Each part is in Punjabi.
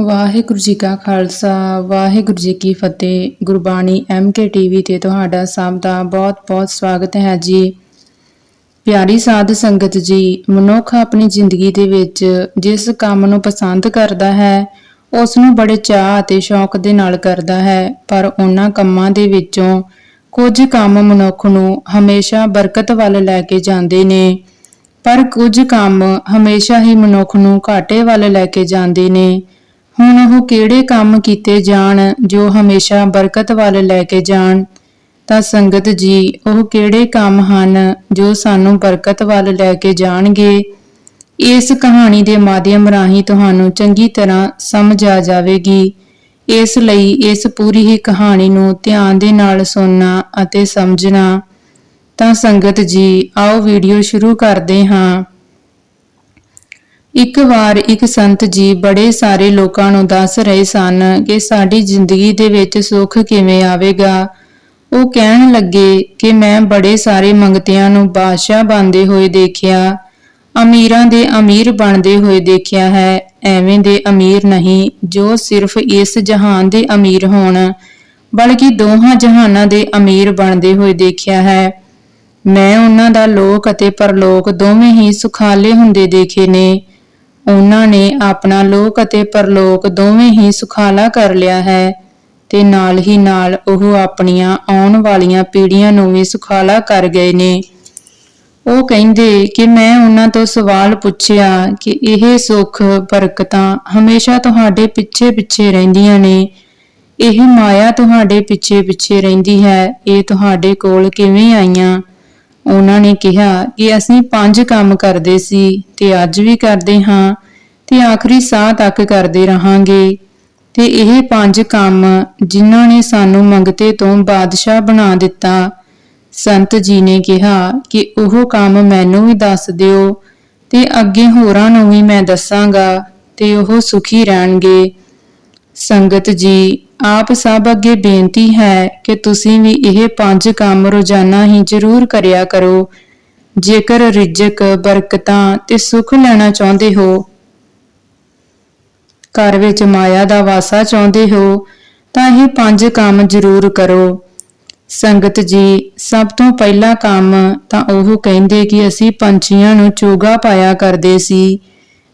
ਵਾਹਿਗੁਰੂ ਜੀ ਕਾ ਖਾਲਸਾ, ਵਾਹਿਗੁਰੂ ਜੀ ਕੀ ਫਤਿਹ। ਗੁਰਬਾਣੀ ਐਮਕੇ ਟੀਵੀ ਤੇ ਤੁਹਾਡਾ ਸਭ ਦਾ ਬਹੁਤ-ਬਹੁਤ ਸਵਾਗਤ ਹੈ ਜੀ। ਪਿਆਰੀ ਸਾਧ ਸੰਗਤ ਜੀ, ਮਨੁੱਖ ਆਪਣੀ ਜ਼ਿੰਦਗੀ ਦੇ ਵਿੱਚ ਜਿਸ ਕੰਮ ਨੂੰ ਪਸੰਦ ਕਰਦਾ ਹੈ ਉਸ ਨੂੰ ਬੜੇ ਚਾਅ ਅਤੇ ਸ਼ੌਕ ਦੇ ਨਾਲ ਕਰਦਾ ਹੈ, ਪਰ ਉਹਨਾਂ ਕੰਮਾਂ ਦੇ ਵਿੱਚੋਂ ਕੁਝ ਕੰਮ ਮਨੁੱਖ ਨੂੰ ਹਮੇਸ਼ਾ ਬਰਕਤ ਵੱਲ ਲੈ ਕੇ ਜਾਂਦੇ ਨੇ, ਪਰ ਕੁਝ ਕੰਮ ਹਮੇਸ਼ਾ ਹੀ ਮਨੁੱਖ ਨੂੰ ਘਾਟੇ ਵੱਲ ਲੈ ਕੇ ਜਾਂਦੇ ਨੇ। ਹੁਣ ਉਹ ਕਿਹੜੇ ਕੰਮ ਕੀਤੇ ਜਾਣ, ਜੋ ਹਮੇਸ਼ਾ ਬਰਕਤ ਵੱਲ ਲੈ ਕੇ ਜਾਣ? ਤਾਂ ਸੰਗਤ ਜੀ, ਉਹ ਕਿਹੜੇ ਕੰਮ ਹਨ, ਜੋ ਸਾਨੂੰ ਬਰਕਤ ਵੱਲ ਲੈ ਕੇ ਜਾਣਗੇ? ਇਸ ਕਹਾਣੀ ਦੇ ਮਾਧਿਅਮ ਰਾਹੀਂ ਤੁਹਾਨੂੰ ਚੰਗੀ ਤਰ੍ਹਾਂ ਸਮਝ ਆ ਜਾਵੇਗੀ। ਇਸ ਲਈ ਇਸ ਪੂਰੀ ਹੀ ਕਹਾਣੀ ਨੂੰ ਧਿਆਨ ਦੇ ਨਾਲ ਸੁਣਨਾ ਅਤੇ ਸਮਝਣਾ। ਤਾਂ ਸੰਗਤ ਜੀ, ਆਓ ਵੀਡੀਓ ਸ਼ੁਰੂ ਕਰਦੇ ਹਾਂ। ਇੱਕ ਵਾਰ ਇੱਕ ਸੰਤ ਜੀ ਬੜੇ ਸਾਰੇ ਲੋਕਾਂ ਨੂੰ ਦੱਸ ਰਹੇ ਸਨ ਕਿ ਸਾਡੀ ਜ਼ਿੰਦਗੀ ਦੇ ਵਿੱਚ ਸੁੱਖ ਕਿਵੇਂ ਆਵੇਗਾ। ਉਹ ਕਹਿਣ ਲੱਗੇ ਕਿ ਮੈਂ ਬੜੇ ਸਾਰੇ ਮੰਗਤਿਆਂ ਨੂੰ ਬਾਦਸ਼ਾਹ ਬਣਦੇ ਹੋਏ ਦੇਖਿਆ। ਅਮੀਰਾਂ ਦੇ ਅਮੀਰ ਬਣਦੇ ਹੋਏ ਦੇਖਿਆ ਹੈ, ਐਵੇਂ ਦੇ ਅਮੀਰ ਨਹੀਂ, ਜੋ ਸਿਰਫ ਇਸ ਜਹਾਨ ਦੇ ਅਮੀਰ ਹੋਣ, ਬਲਕਿ ਦੋਹਾਂ ਜਹਾਨਾਂ ਦੇ ਅਮੀਰ ਬਣਦੇ ਹੋਏ ਦੇਖਿਆ ਹੈ। ਮੈਂ ਉਹਨਾਂ ਦਾ ਲੋਕ ਅਤੇ ਪਰਲੋਕ ਦੋਵੇਂ ਹੀ ਸੁਖਾਲੇ ਹੁੰਦੇ ਦੇਖੇ ਨੇ। ਉਹਨਾਂ ਨੇ ਆਪਣਾ ਲੋਕ ਅਤੇ ਪਰਲੋਕ ਦੋਵੇਂ ਹੀ ਸੁਖਾਲਾ ਕਰ ਲਿਆ ਹੈ ਤੇ ਨਾਲ ਹੀ ਨਾਲ ਉਹ ਆਪਣੀਆਂ ਆਉਣ ਵਾਲੀਆਂ ਪੀੜ੍ਹੀਆਂ ਨੂੰ ਵੀ ਸੁਖਾਲਾ ਕਰ ਗਏ ਨੇ। ਉਹ ਕਹਿੰਦੇ ਕਿ ਮੈਂ ਉਹਨਾਂ ਤੋਂ ਸਵਾਲ ਪੁੱਛਿਆ ਕਿ ਇਹ ਸੁੱਖ ਬਰਕਤਾਂ ਹਮੇਸ਼ਾ ਤੁਹਾਡੇ ਪਿੱਛੇ ਪਿੱਛੇ ਰਹਿੰਦੀਆਂ ਨੇ। ਇਹ ਮਾਇਆ ਤੁਹਾਡੇ ਪਿੱਛੇ ਪਿੱਛੇ ਰਹਿੰਦੀ ਹੈ, ਇਹ ਤੁਹਾਡੇ ਕੋਲ ਕਿਵੇਂ ਆਈਆਂ? ਉਹਨਾਂ ਨੇ ਕਿਹਾ ਕਿ ਅਸੀਂ ਪੰਜ ਕੰਮ ਕਰਦੇ ਸੀ ਤੇ ਅੱਜ ਵੀ ਕਰਦੇ ਹਾਂ ਤੇ ਆਖਰੀ ਸਾਹ ਤੱਕ ਕਰਦੇ ਰਹਾਂਗੇ। ਤੇ ਇਹ ਪੰਜ ਕੰਮ ਜਿਨ੍ਹਾਂ ਨੇ ਸਾਨੂੰ ਮੰਗਤੇ ਤੋਂ ਬਾਦਸ਼ਾਹ ਬਣਾ ਦਿੱਤਾ। ਸੰਤ ਜੀ ਨੇ ਕਿਹਾ ਕਿ ਉਹ ਕੰਮ ਮੈਨੂੰ ਵੀ ਦੱਸ ਦਿਓ ਤੇ ਅੱਗੇ ਹੋਰਾਂ ਨੂੰ ਵੀ ਮੈਂ ਦੱਸਾਂਗਾ ਤੇ ਉਹ ਸੁਖੀ ਰਹਿਣਗੇ। ਸੰਗਤ ਜੀ ਆਪ ਸਭ ਅੱਗੇ ਬੇਨਤੀ ਹੈ ਕਿ ਤੁਸੀਂ ਵੀ ਇਹ ਪੰਜ ਕੰਮ ਰੋਜ਼ਾਨਾ ਹੀ ਜ਼ਰੂਰ ਕਰਿਆ ਕਰੋ। ਜੇਕਰ ਰਿਜ਼ਕ, ਬਰਕਤਾਂ ਤੇ ਸੁੱਖ ਲੈਣਾ ਚਾਹੁੰਦੇ ਹੋ, ਘਰ ਵਿੱਚ ਮਾਇਆ ਦਾ ਵਾਸਾ ਚਾਹੁੰਦੇ ਹੋ, ਤਾਂ ਇਹ ਪੰਜ ਕੰਮ ਜ਼ਰੂਰ ਕਰੋ। ਸੰਗਤ ਜੀ, ਸਭ ਤੋਂ ਪਹਿਲਾ ਕੰਮ ਤਾਂ ਉਹ ਕਹਿੰਦੇ ਕਿ ਅਸੀਂ ਪੰਛੀਆਂ ਨੂੰ ਚੋਗਾ ਪਾਇਆ ਕਰਦੇ ਸੀ।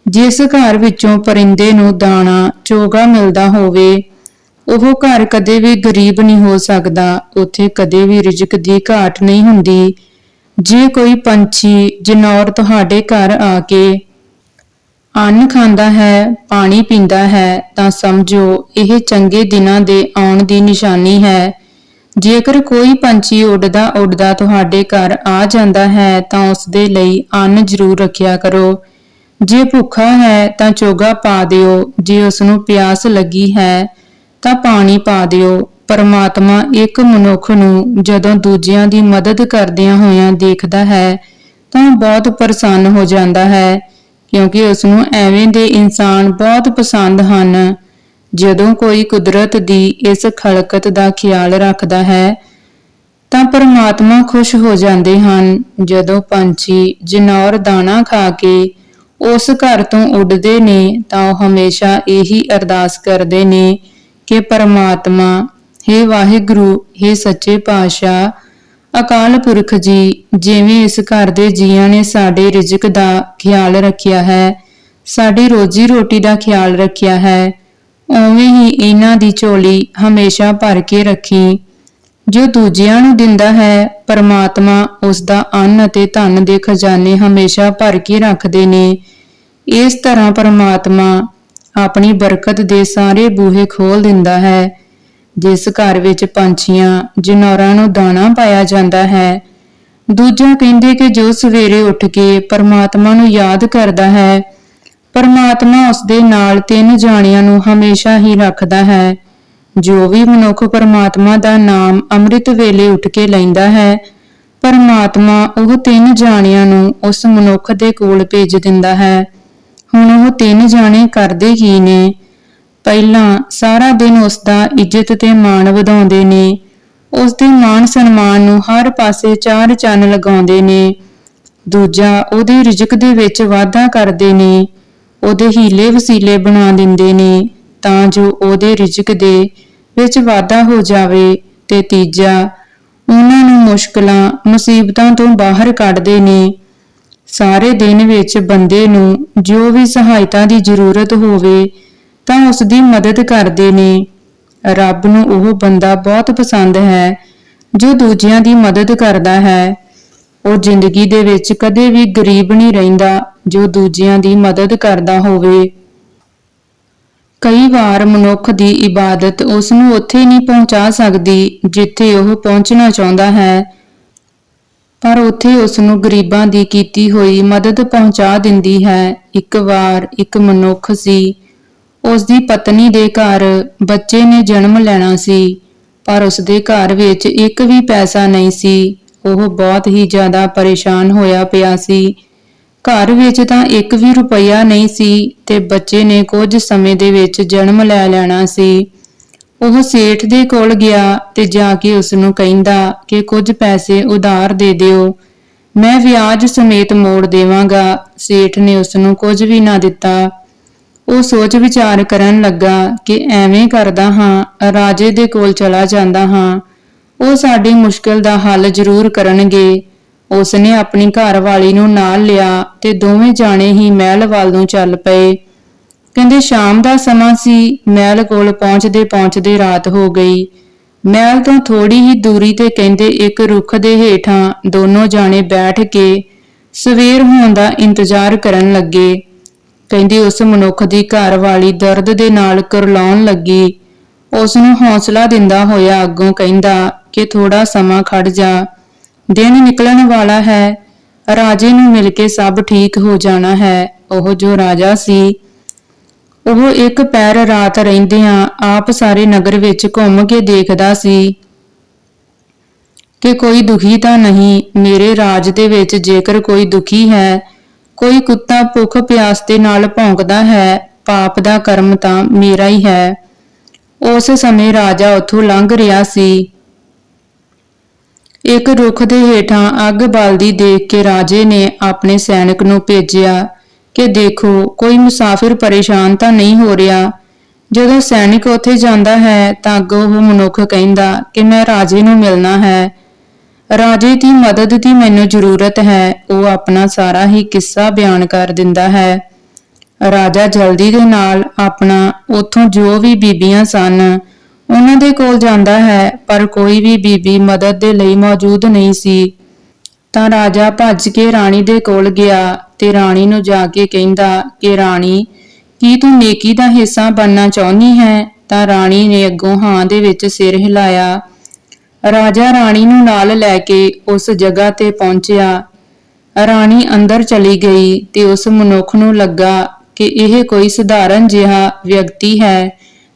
ਜਿਸ ਘਰ ਵਿੱਚੋਂ ਪਰਿੰਦੇ ਨੂੰ ਦਾਣਾ, ਚੋਗਾ ਮਿਲਦਾ ਹੋਵੇ ਉਹ ਘਰ ਕਦੇ ਵੀ ਗਰੀਬ ਨਹੀਂ ਹੋ ਸਕਦਾ, ਉੱਥੇ ਕਦੇ ਵੀ ਰਿਜ਼ਕ ਦੀ ਘਾਟ ਨਹੀਂ ਹੁੰਦੀ। ਜੇ ਕੋਈ ਪੰਛੀ ਜਨੌਰ ਤੁਹਾਡੇ ਘਰ ਆ ਕੇ ਅੰਨ ਖਾਂਦਾ ਹੈ, ਪਾਣੀ ਪੀਂਦਾ ਹੈ, ਤਾਂ ਸਮਝੋ ਇਹ ਚੰਗੇ ਦਿਨਾਂ ਦੇ ਆਉਣ ਦੀ ਨਿਸ਼ਾਨੀ ਹੈ। ਜੇਕਰ ਕੋਈ ਪੰਛੀ ਉੱਡਦਾ ਉੱਡਦਾ ਤੁਹਾਡੇ ਘਰ ਆ ਜਾਂਦਾ ਹੈ, ਤਾਂ ਉਸ ਦੇ ਲਈ ਅੰਨ ਜ਼ਰੂਰ ਰੱਖਿਆ ਕਰੋ। ਜੇ ਭੁੱਖਾ ਹੈ, ਤਾਂ ਚੋਗਾ ਪਾ ਦਿਓ। ਜੇ ਉਸ ਨੂੰ ਪਿਆਸ ਲੱਗੀ ਹੈ ਤਾਂ ਪਾਣੀ ਪਾ ਦਿਓ। ਪਰਮਾਤਮਾ ਇੱਕ ਮਨੁੱਖ ਨੂੰ ਜਦੋਂ ਦੂਜਿਆਂ ਦੀ ਮਦਦ ਕਰਦਿਆਂ ਹੋਇਆਂ ਦੇਖਦਾ ਹੈ, ਤਾਂ ਬਹੁਤ ਪ੍ਰਸੰਨ ਹੋ ਜਾਂਦਾ ਹੈ, ਕਿਉਂਕਿ ਉਸ ਨੂੰ ਐਵੇਂ ਦੇ ਇਨਸਾਨ ਬਹੁਤ ਪਸੰਦ ਹਨ, ਜਦੋਂ ਕੋਈ ਕੁਦਰਤ ਦੀ ਇਸ ਖਲਕਤ ਦਾ ਖਿਆਲ ਰੱਖਦਾ ਹੈ, ਤਾਂ ਪਰਮਾਤਮਾ ਖੁਸ਼ ਹੋ ਜਾਂਦੇ ਹਨ। ਜਦੋਂ ਪੰਛੀ ਜਨੌਰ ਦਾਣਾ ਖਾ ਕੇ ਉਸ ਘਰ ਤੋਂ ਉੱਡਦੇ ਨੇ, ਤਾਂ ਉਹ ਹਮੇਸ਼ਾ ਇਹੀ ਅਰਦਾਸ ਕਰਦੇ ਨੇ ਕਿ ਪਰਮਾਤਮਾ हे ਵਾਹਿਗੁਰੂ हे ਸੱਚੇ ਪਾਤਸ਼ਾਹ, ਅਕਾਲ ਪੁਰਖ ਜੀ, ਜਿਵੇਂ ਇਸ ਘਰ ਦੇ ਜੀਆਂ ਨੇ ਸਾਡੇ ਰਿਜ਼ਕ ਦਾ ਖਿਆਲ ਰੱਖਿਆ ਹੈ, ਸਾਡੀ ਰੋਜੀ ਰੋਟੀ ਦਾ ਖਿਆਲ ਰੱਖਿਆ ਹੈ, ਉਵੇਂ ਹੀ ਇਹਨਾਂ ਦੀ ਝੋਲੀ ਹਮੇਸ਼ਾ ਭਰ ਕੇ ਰੱਖੀ। ਜੋ ਦੂਜਿਆਂ ਨੂੰ ਦਿੰਦਾ ਹੈ, ਪਰਮਾਤਮਾ ਉਸ ਦਾ ਅੰਨ ਅਤੇ ਧਨ ਦੇ ਖਜ਼ਾਨੇ ਹਮੇਸ਼ਾ ਭਰ ਕੇ ਰੱਖਦੇ ਨੇ। ਇਸ ਤਰ੍ਹਾਂ ਪਰਮਾਤਮਾ ਆਪਣੀ ਬਰਕਤ ਦੇ ਸਾਰੇ ਬੂਹੇ ਖੋਲ ਦਿੰਦਾ ਹੈ। ਜਿਸ ਘਰ ਵਿੱਚ ਪੰਛੀਆਂ, ਜਨੌਰਾਂ ਨੂੰ ਦਾਣਾ ਪਾਇਆ ਜਾਂਦਾ ਹੈ। ਦੂਜਾ ਕਹਿੰਦੇ ਕਿ ਜੋ ਸਵੇਰੇ ਉੱਠ ਕੇ ਪਰਮਾਤਮਾ ਨੂੰ ਯਾਦ ਕਰਦਾ ਹੈ, ਪਰਮਾਤਮਾ ਉਸ ਦੇ ਨਾਲ ਤਿੰਨ ਜਾਣਿਆਂ ਨੂੰ ਹਮੇਸ਼ਾ ਹੀ ਰੱਖਦਾ ਹੈ। ਜੋ ਵੀ ਮਨੁੱਖ ਪਰਮਾਤਮਾ ਦਾ ਨਾਮ ਅੰਮ੍ਰਿਤ ਵੇਲੇ ਉੱਠ ਕੇ ਲੈਂਦਾ ਹੈ, ਪਰਮਾਤਮਾ ਉਹ ਤਿੰਨ ਜਾਣਿਆਂ ਨੂੰ ਉਸ ਮਨੁੱਖ ਦੇ ਕੋਲ ਭੇਜ ਦਿੰਦਾ ਹੈ। ਹੁਣ ਉਹ ਤਿੰਨ ਜਾਣੇ ਕਰਦੇ ਕੀ ਨੇ। ਪਹਿਲਾਂ ਸਾਰਾ ਦਿਨ ਉਸ ਦਾ ਇੱਜ਼ਤ ਤੇ ਮਾਣ ਵਧਾਉਂਦੇ ਨੇ। ਉਸ ਦੇ ਮਾਣ ਸਨਮਾਨ ਨੂੰ ਹਰ ਪਾਸੇ ਚਾਰ ਚੰਨ ਲਗਾਉਂਦੇ ਨੇ। ਦੂਜਾ ਉਹਦੇ ਰਿਜ਼ਕ ਦੇ ਵਿੱਚ ਵਾਧਾ ਕਰਦੇ ਨੇ। ਉਹਦੇ ਹੀਲੇ ਵਸੀਲੇ ਬਣਾ ਦਿੰਦੇ ਨੇ ਤਾਂ ਜੋ ਉਹਦੇ ਰਿਜ਼ਕ ਦੇ ਵਿੱਚ ਵਾਧਾ ਹੋ ਜਾਵੇ। ਤੇ ਤੀਜਾ, ਉਹਨਾਂ ਨੂੰ ਮੁਸ਼ਕਲਾਂ ਮੁਸੀਬਤਾਂ ਤੋਂ ਬਾਹਰ ਕੱਢਦੇ ਨੇ। ਸਾਰੇ ਦਿਨ ਵਿੱਚ ਬੰਦੇ ਨੂੰ ਜੋ ਵੀ ਸਹਾਇਤਾ ਦੀ ਜ਼ਰੂਰਤ ਹੋਵੇ, ਤਾਂ ਉਸ ਦੀ ਮਦਦ ਕਰਦੇ ਨੇ। ਰੱਬ ਨੂੰ ਉਹ ਬੰਦਾ ਬਹੁਤ ਪਸੰਦ ਹੈ, ਜੋ ਦੂਜਿਆਂ ਦੀ ਮਦਦ ਕਰਦਾ ਹੈ। ਉਹ ਜ਼ਿੰਦਗੀ ਦੇ ਵਿੱਚ ਕਦੇ ਵੀ ਗਰੀਬ ਨਹੀਂ ਰਹਿੰਦਾ, ਜੋ ਦੂਜਿਆਂ ਦੀ ਮਦਦ ਕਰਦਾ ਹੋਵੇ। ਕਈ ਵਾਰ ਮਨੁੱਖ ਦੀ ਇਬਾਦਤ ਉਸ ਨੂੰ ਉੱਥੇ ਨਹੀਂ ਪਹੁੰਚਾ ਸਕਦੀ, ਜਿੱਥੇ ਉਹ ਪਹੁੰਚਣਾ ਚਾਹੁੰਦਾ ਹੈ। ਪਰ ਉੱਥੇ ਉਸ ਨੂੰ ਗਰੀਬਾਂ ਦੀ ਕੀਤੀ ਹੋਈ ਮਦਦ ਪਹੁੰਚਾ ਦਿੰਦੀ ਹੈ। ਇੱਕ ਵਾਰ ਇੱਕ ਮਨੁੱਖ ਸੀ। ਉਸ ਦੀ ਪਤਨੀ ਦੇ ਘਰ ਬੱਚੇ ਨੇ ਜਨਮ ਲੈਣਾ ਸੀ, ਪਰ ਉਸ ਦੇ ਘਰ ਵਿੱਚ ਇੱਕ ਵੀ ਪੈਸਾ ਨਹੀਂ ਸੀ। ਉਹ ਬਹੁਤ ਹੀ ਜ਼ਿਆਦਾ ਪਰੇਸ਼ਾਨ ਹੋਇਆ ਪਿਆ ਸੀ। ਘਰ ਵਿੱਚ ਤਾਂ ਇੱਕ ਵੀ ਰੁਪਈਆ ਨਹੀਂ ਸੀ ਤੇ ਬੱਚੇ ਨੇ ਕੁਝ ਸਮੇਂ ਦੇ ਵਿੱਚ ਜਨਮ ਲੈ ਲੈਣਾ ਸੀ। ਉਹ ਸੇਠ ਦੇ ਕੋਲ ਗਿਆ ਤੇ ਜਾ ਕੇ ਉਸ ਨੂੰ ਕਹਿੰਦਾ ਕਿ ਕੁਝ ਪੈਸੇ ਉਧਾਰ ਦੇ ਦਿਓ। ਮੈਂ ਵਿਆਜ ਸਮੇਤ ਮੋੜ ਦੇਵਾਂਗਾ। ਸੇਠ ਨੇ ਉਸ ਨੂੰ ਕੁਝ ਵੀ ਨਾ ਦਿੱਤਾ। ਉਹ ਸੋਚ ਵਿਚਾਰ ਕਰਨ ਲੱਗਾ ਕਿ ਐਵੇਂ ਕਰਦਾ ਹਾਂ, ਰਾਜੇ ਦੇ ਕੋਲ ਚਲਾ ਜਾਂਦਾ ਹਾਂ। ਉਹ ਸਾਡੀ ਮੁਸ਼ਕਲ ਦਾ ਹੱਲ ਜ਼ਰੂਰ ਕਰਨਗੇ। ਉਸਨੇ ਆਪਣੀ ਘਰਵਾਲੀ ਨੂੰ ਨਾਲ ਲਿਆ ਤੇ ਦੋਵੇਂ ਜਾਣੇ ਹੀ ਮਹਿਲ ਵੱਲ ਨੂੰ ਚੱਲ ਪਏ। ਕਹਿੰਦੇ, ਸ਼ਾਮ ਦਾ ਸਮਾਂ ਸੀ, ਮਹਿਲ ਕੋਲ ਪਹੁੰਚਦੇ ਪਹੁੰਚਦੇ ਰਾਤ ਹੋ ਗਈ। ਮਹਿਲ ਤੋਂ ਥੋੜੀ ਹੀ ਦੂਰੀ ਤੇ ਕਹਿੰਦੇ, ਇੱਕ ਰੁੱਖ ਦੇ ਹੇਠਾਂ ਦੋਨੋਂ ਜਾਣੇ ਬੈਠ ਕੇ ਸਵੇਰ ਹੋਣ ਦਾ ਇੰਤਜ਼ਾਰ ਕਰਨ ਲੱਗੇ। ਕਹਿੰਦੀ, ਉਸ ਮਨੁੱਖ ਦੀ ਘਰ ਵਾਲੀ ਦਰਦ ਦੇ ਨਾਲ ਕਰਲਾਉਣ ਲੱਗੀ। ਉਸ ਨੂੰ ਹੌਸਲਾ ਦਿੰਦਾ ਹੋਇਆ ਅੱਗੋਂ ਕਹਿੰਦਾ ਕਿ ਥੋੜਾ ਸਮਾਂ ਖੜ ਜਾ। ਦਿਨ ਨਿਕਲਣ ਵਾਲਾ ਹੈ। ਰਾਜੇ ਨੂੰ ਮਿਲ ਕੇ ਸਭ ਠੀਕ ਹੋ ਜਾਣਾ ਹੈ। ਉਹ ਜੋ ਰਾਜਾ ਸੀ ਉਹ ਇੱਕ ਪੈਰ ਰਾਤ ਰਹਿੰਦਿਆਂ ਆਪ ਸਾਰੇ ਨਗਰ ਵਿੱਚ ਘੁੰਮ ਕੇ ਦੇਖਦਾ ਸੀ ਕਿ ਕੋਈ ਦੁਖੀ ਤਾਂ ਨਹੀਂ, ਮੇਰੇ ਰਾਜ ਦੇ ਵਿੱਚ ਜੇਕਰ ਕੋਈ ਦੁਖੀ ਹੈ, ਕੋਈ ਕੁੱਤਾ ਭੁੱਖ ਪਿਆਸ ਦੇ ਨਾਲ ਭੌਂਕਦਾ ਹੈ, ਪਾਪ ਦਾ ਕਰਮ ਤਾਂ ਮੇਰਾ ਹੀ ਹੈ। ਉਸ ਸਮੇਂ ਰਾਜਾ ਉੱਥੋਂ ਲੰਘ ਰਿਹਾ ਸੀ। ਇੱਕ ਰੁੱਖ ਦੇ ਹੇਠਾਂ ਅੱਗ ਬਲਦੀ ਦੇਖ ਕੇ ਰਾਜੇ ਨੇ ਆਪਣੇ ਸੈਨਿਕ ਨੂੰ ਭੇਜਿਆ। ਕਿ ਦੇਖੋ, ਕੋਈ ਮੁਸਾਫਿਰ ਪਰੇਸ਼ਾਨ ਤਾਂ ਨਹੀਂ ਹੋ ਰਿਹਾ। ਜਦੋਂ ਸੈਨਿਕ ਉੱਥੇ ਜਾਂਦਾ ਹੈ, ਤਾਂ ਅੱਗੋਂ ਉਹ ਮਨੁੱਖ ਕਹਿੰਦਾ ਕਿ ਮੈਂ ਰਾਜੇ ਨੂੰ ਮਿਲਣਾ ਹੈ। ਰਾਜੇ ਦੀ ਮਦਦ ਦੀ ਮੈਨੂੰ ਜ਼ਰੂਰਤ ਹੈ, ਉਹ ਆਪਣਾ ਸਾਰਾ ਹੀ ਕਿੱਸਾ ਬਿਆਨ ਕਰ ਦਿੰਦਾ ਹੈ। ਰਾਜਾ ਜਲਦੀ ਦੇ ਨਾਲ ਆਪਣਾ ਉਥੋਂ ਜੋ ਵੀ ਬੀਬੀਆਂ ਸਨ, ਉਹਨਾਂ ਦੇ ਕੋਲ ਜਾਂਦਾ ਹੈ, ਪਰ ਕੋਈ ਵੀ ਬੀਬੀ ਮਦਦ ਦੇ ਲਈ ਮੌਜੂਦ ਨਹੀਂ ਸੀ। ਤਾਂ ਰਾਜਾ ਭੱਜ ਕੇ ਰਾਣੀ ਦੇ ਕੋਲ ਗਿਆ ਤੇ ਰਾਣੀ ਨੂੰ ਜਾ ਕੇ ਕਹਿੰਦਾ ਕਿ, ਰਾਣੀ, ਕੀ ਤੂੰ ਨੇਕੀ ਦਾ ਹਿੱਸਾ ਬਣਨਾ ਚਾਹੁੰਦੀ ਹੈ? ਤਾਂ ਰਾਣੀ ਨੇ ਅੱਗੋਂ ਹਾਂ ਦੇ ਵਿੱਚ ਸਿਰ ਹਿਲਾਇਆ। ਰਾਜਾ ਰਾਣੀ ਨੂੰ ਨਾਲ ਲੈ ਕੇ ਉਸ ਜਗ੍ਹਾ ਤੇ ਪਹੁੰਚਿਆ। ਰਾਣੀ ਅੰਦਰ ਚਲੀ ਗਈ ਤੇ ਉਸ ਮਨੁੱਖ ਨੂੰ ਲੱਗਾ ਕਿ ਇਹ ਕੋਈ ਸਧਾਰਨ ਜਿਹਾ ਵਿਅਕਤੀ ਹੈ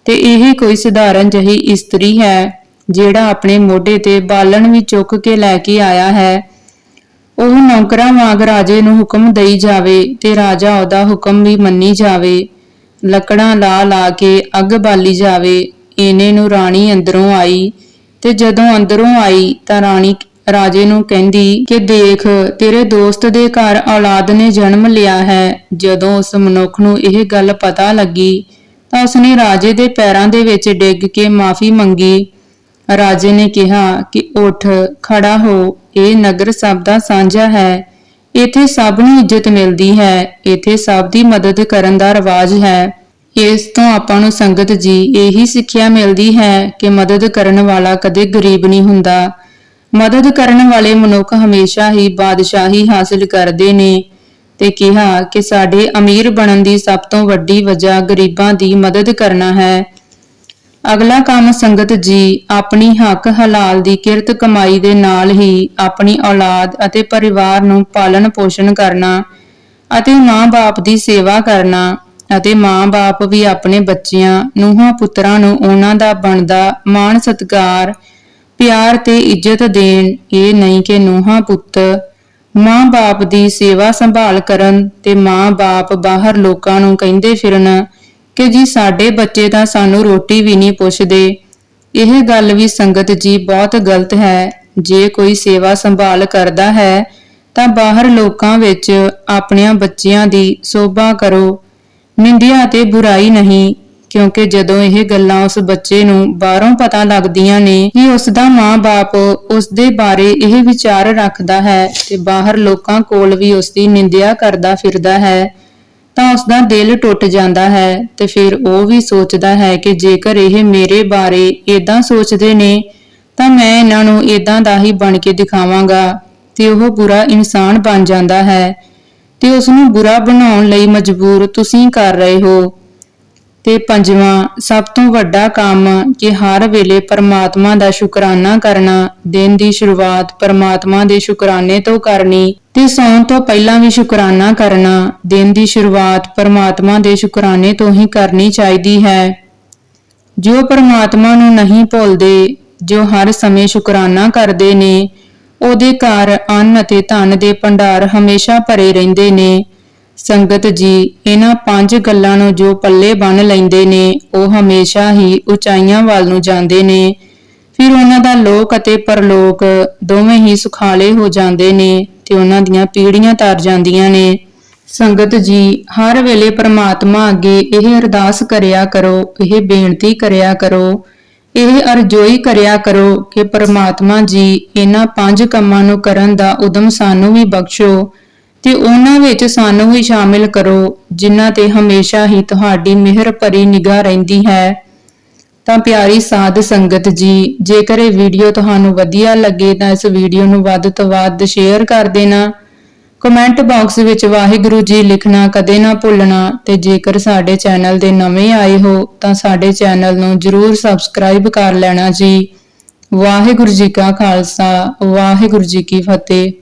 ਤੇ ਇਹ ਕੋਈ ਸਧਾਰਨ ਜਿਹੀ ਇਸਤਰੀ ਹੈ, ਜਿਹੜਾ ਆਪਣੇ ਮੋਢੇ ਤੇ ਬਾਲਣ ਵੀ ਚੁੱਕ ਕੇ ਲੈ ਕੇ ਆਇਆ ਹੈ। ਉਹ ਨੌਕਰਾਂ ਵਾਂਗ ਰਾਜੇ ਨੂੰ ਹੁਕਮ ਦੇਈ ਜਾਵੇ ਤੇ ਰਾਜਾ ਉਹਦਾ ਹੁਕਮ ਵੀ ਮੰਨੀ ਜਾਵੇ। ਲੱਕੜਾਂ ਲਾ ਲਾ ਕੇ ਅੱਗ ਬਾਲੀ ਜਾਵੇ। ਇਹਨੇ ਨੂੰ ਰਾਣੀ ਅੰਦਰੋਂ ਆਈ ਤੇ ਜਦੋਂ ਅੰਦਰੋਂ ਆਈ ਤਾਂ ਰਾਣੀ ਰਾਜੇ ਨੂੰ ਕਹਿੰਦੀ ਕਿ ਦੇਖ, ਤੇਰੇ ਦੋਸਤ ਦੇ ਘਰ ਔਲਾਦ ਨੇ ਜਨਮ ਲਿਆ ਹੈ। ਜਦੋਂ ਉਸ ਮਨੁੱਖ ਨੂੰ ਇਹ ਗੱਲ ਪਤਾ ਲੱਗੀ ਤਾਂ ਉਸਨੇ ਰਾਜੇ ਦੇ ਪੈਰਾਂ ਦੇ ਵਿੱਚ ਡਿੱਗ ਕੇ ਮਾਫੀ ਮੰਗੀ। ਰਾਜੇ ਨੇ ਕਿਹਾ ਕਿ ਉੱਠ, ਖੜਾ ਹੋ। ਇਹ ਨਗਰ ਸਭ ਦਾ ਸਾਂਝਾ ਹੈ। ਇੱਥੇ ਸਭ ਨੂੰ ਇੱਜ਼ਤ ਮਿਲਦੀ ਹੈ। ਇੱਥੇ ਸਭ ਦੀ ਮਦਦ ਕਰਨ ਦਾ ਰਿਵਾਜ ਹੈ। ਇਸ ਤੋਂ ਆਪਾਂ ਨੂੰ ਸੰਗਤ ਜੀ ਇਹੀ ਸਿੱਖਿਆ ਮਿਲਦੀ ਹੈ ਕਿ ਮਦਦ ਕਰਨ ਵਾਲਾ ਕਦੇ ਗਰੀਬ ਨਹੀਂ ਹੁੰਦਾ। ਮਦਦ ਕਰਨ ਵਾਲੇ ਮਨੁੱਖ ਹਮੇਸ਼ਾ ਹੀ ਬਾਦਸ਼ਾਹੀ ਹਾਸਲ ਕਰਦੇ ਨੇ ਤੇ ਕਿਹਾ ਕਿ ਸਾਡੇ ਅਮੀਰ ਬਣਨ ਦੀ ਸਭ ਤੋਂ ਵੱਡੀ ਵਜ੍ਹਾ ਗਰੀਬਾਂ ਦੀ ਮਦਦ ਕਰਨਾ ਹੈ। ਅਗਲਾ ਕੰਮ ਸੰਗਤ ਜੀ ਆਪਣੀ ਹੱਕ ਹਲਾਲ ਦੀ ਕਿਰਤ ਕਮਾਈ ਦੇ ਨਾਲ ਹੀ ਆਪਣੀ ਔਲਾਦ ਅਤੇ ਪਰਿਵਾਰ ਨੂੰ ਪਾਲਣ ਪੋਸ਼ਣ ਕਰਨਾ ਅਤੇ ਮਾਂ-ਬਾਪ ਦੀ ਸੇਵਾ ਕਰਨਾ ਅਤੇ ਮਾਂ-ਬਾਪ ਵੀ ਆਪਣੇ ਬੱਚਿਆਂ, ਨੂੰਹਾਂ, ਪੁੱਤਰਾਂ ਨੂੰ ਉਹਨਾਂ ਦਾ ਬਣਦਾ ਮਾਣ ਸਤਿਕਾਰ, ਪਿਆਰ ਤੇ ਇੱਜ਼ਤ ਦੇਣ, ਇਹ ਨਹੀਂ ਕਿ ਨੂੰਹਾਂ, ਪੁੱਤ, ਮਾਂ-ਬਾਪ ਦੀ ਸੇਵਾ ਸੰਭਾਲ ਕਰਨ ਤੇ ਮਾਂ-ਬਾਪ ਬਾਹਰ ਲੋਕਾਂ ਨੂੰ ਕਹਿੰਦੇ ਫਿਰਨ ਕਿ ਜੀ ਸਾਡੇ ਬੱਚੇ ਤਾਂ ਸਾਨੂੰ ਰੋਟੀ ਵੀ ਨਹੀਂ ਪੁੱਛਦੇ। ਇਹ ਗੱਲ ਵੀ ਸੰਗਤ ਜੀ ਬਹੁਤ ਗਲਤ ਹੈ। ਜੇ ਕੋਈ ਸੇਵਾ ਸੰਭਾਲ ਕਰਦਾ ਹੈ, ਤਾਂ ਬਾਹਰ ਲੋਕਾਂ ਵਿੱਚ ਆਪਣਿਆਂ ਬੱਚਿਆਂ ਦੀ ਸੋਭਾ ਕਰੋ। ਨਿੰਦਿਆ ਤੇ ਬੁਰਾਈ ਨਹੀਂ, ਕਿਉਂਕਿ ਜਦੋਂ ਇਹ ਗੱਲਾਂ ਉਸ ਬੱਚੇ ਨੂੰ ਬਾਹਰੋਂ ਪਤਾ ਲੱਗਦੀਆਂ ਨੇ ਕਿ ਉਸ ਦਾ ਮਾਂ-ਬਾਪ ਉਸ ਦੇ ਬਾਰੇ ਇਹ ਵਿਚਾਰ ਰੱਖਦਾ ਹੈ ਤੇ ਬਾਹਰ ਲੋਕਾਂ ਕੋਲ ਵੀ ਉਸ ਦੀ ਨਿੰਦਿਆ ਕਰਦਾ ਫਿਰਦਾ ਹੈ ਤਾਂ ਉਸ ਦਾ ਦਿਲ ਟੁੱਟ ਜਾਂਦਾ ਹੈ ਤੇ ਫਿਰ ਉਹ ਵੀ ਸੋਚਦਾ ਹੈ ਕਿ ਜੇਕਰ ਇਹ ਮੇਰੇ ਬਾਰੇ ਇਦਾਂ ਸੋਚਦੇ ਨੇ, ਤਾਂ ਮੈਂ ਇਹਨਾਂ ਨੂੰ ਇਦਾਂ ਦਾ ਹੀ ਬਣ ਕੇ ਦਿਖਾਵਾਂਗਾ ਤੇ ਉਹ ਬੁਰਾ ਇਨਸਾਨ ਬਣ ਜਾਂਦਾ ਹੈ ਤੇ ਉਸ ਨੂੰ ਬੁਰਾ ਬਣਾਉਣ ਲਈ ਮਜਬੂਰ ਤੁਸੀਂ ਕਰ ਰਹੇ ਹੋ। ਤੇ ਪੰਜਵਾਂ, ਸਭ ਤੋਂ ਵੱਡਾ ਕੰਮ ਕਿ ਹਰ ਵੇਲੇ ਪਰਮਾਤਮਾ ਦਾ ਸ਼ੁਕਰਾਨਾ ਕਰਨਾ, ਦਿਨ ਦੀ ਸ਼ੁਰੂਆਤ ਪਰਮਾਤਮਾ ਦੇ ਸ਼ੁਕਰਾਨੇ ਤੋਂ ਕਰਨੀ ਤੇ ਸੌਣ ਤੋਂ ਪਹਿਲਾਂ ਵੀ ਸ਼ੁਕਰਾਨਾ ਕਰਨਾ, ਦਿਨ ਦੀ ਸ਼ੁਰੂਆਤ ਪਰਮਾਤਮਾ ਦੇ ਸ਼ੁਕਰਾਨੇ ਤੋਂ ਹੀ ਕਰਨੀ ਚਾਹੀਦੀ ਹੈ। ਜੋ ਪਰਮਾਤਮਾ ਨੂੰ ਨਹੀਂ ਭੁੱਲਦੇ, ਜੋ ਹਰ ਸਮੇਂ ਸ਼ੁਕਰਾਨਾ ਕਰਦੇ ਨੇ, ਉਹਦੇ ਘਰ ਅੰਨ ਅਤੇ ਧਨ ਦੇ ਭੰਡਾਰ ਹਮੇਸ਼ਾ ਭਰੇ ਰਹਿੰਦੇ ਨੇ। ਸੰਗਤ ਜੀ, ਇਹਨਾਂ ਪੰਜ ਗੱਲਾਂ ਨੂੰ ਜੋ ਪੱਲੇ ਬੰਨ ਲੈਂਦੇ ਨੇ, ਉਹ ਹਮੇਸ਼ਾ ਹੀ ਉਚਾਈਆਂ ਵੱਲ ਨੂੰ ਜਾਂਦੇ ਨੇ। ਫਿਰ ਉਹਨਾਂ ਦਾ ਲੋਕ ਅਤੇ ਪਰਲੋਕ ਦੋਵੇਂ ਹੀ ਸੁਖਾਲੇ ਹੋ ਜਾਂਦੇ ਨੇ। ਤੇ ਉਹਨਾਂ ਦੀਆਂ ਪੀੜ੍ਹੀਆਂ ਤਰ ਜਾਂਦੀਆਂ ਨੇ। ਸੰਗਤ ਜੀ, ਹਰ ਵੇਲੇ ਪ੍ਰਮਾਤਮਾ ਅੱਗੇ ਇਹ ਅਰਦਾਸ ਕਰਿਆ ਕਰੋ, ਇਹ ਬੇਨਤੀ ਕਰਿਆ ਕਰੋ, ਇਹ ਅਰਜ਼ੋਈ ਕਰਿਆ ਕਰੋ ਕਿ ਪ੍ਰਮਾਤਮਾ ਜੀ, ਇਹਨਾਂ ਪੰਜ ਕੰਮਾਂ ਨੂੰ ਕਰਨ ਦਾ ਉਦਮ ਸਾਨੂੰ ਵੀ ਬਖਸ਼ੋ ਤੇ ਉਹਨਾਂ ਵਿੱਚ ਸਾਨੂੰ ਵੀ ਸ਼ਾਮਿਲ ਕਰੋ, ਜਿਨ੍ਹਾਂ ਤੇ ਹਮੇਸ਼ਾ ਹੀ ਤੁਹਾਡੀ ਮਿਹਰ ਭਰੀ ਨਿਗਾਹ ਰਹਿੰਦੀ ਹੈ। ਤਾਂ ਪਿਆਰੀ ਸਾਧ ਸੰਗਤ ਜੀ, ਜੇਕਰ ਇਹ ਵੀਡੀਓ ਤੁਹਾਨੂੰ ਵਧੀਆ ਲੱਗੇ ਤਾਂ ਇਸ ਵੀਡੀਓ ਨੂੰ ਵੱਧ ਤੋਂ ਵੱਧ ਸ਼ੇਅਰ ਕਰ ਦੇਣਾ। ਕਮੈਂਟ ਬਾਕਸ ਵਿੱਚ ਵਾਹਿਗੁਰੂ ਜੀ ਲਿਖਣਾ, ਕਦੇ ਨਾ ਭੁੱਲਣਾ ਤੇ ਜੇਕਰ ਸਾਡੇ ਚੈਨਲ ਦੇ ਨਵੇਂ ਆਏ ਹੋ ਤਾਂ ਸਾਡੇ ਚੈਨਲ ਨੂੰ ਜਰੂਰ ਸਬਸਕ੍ਰਾਈਬ ਕਰ ਲੈਣਾ ਜੀ। ਵਾਹਿਗੁਰੂ ਜੀ ਕਾ ਖਾਲਸਾ, ਵਾਹਿਗੁਰੂ ਜੀ ਕੀ ਫਤਿਹ।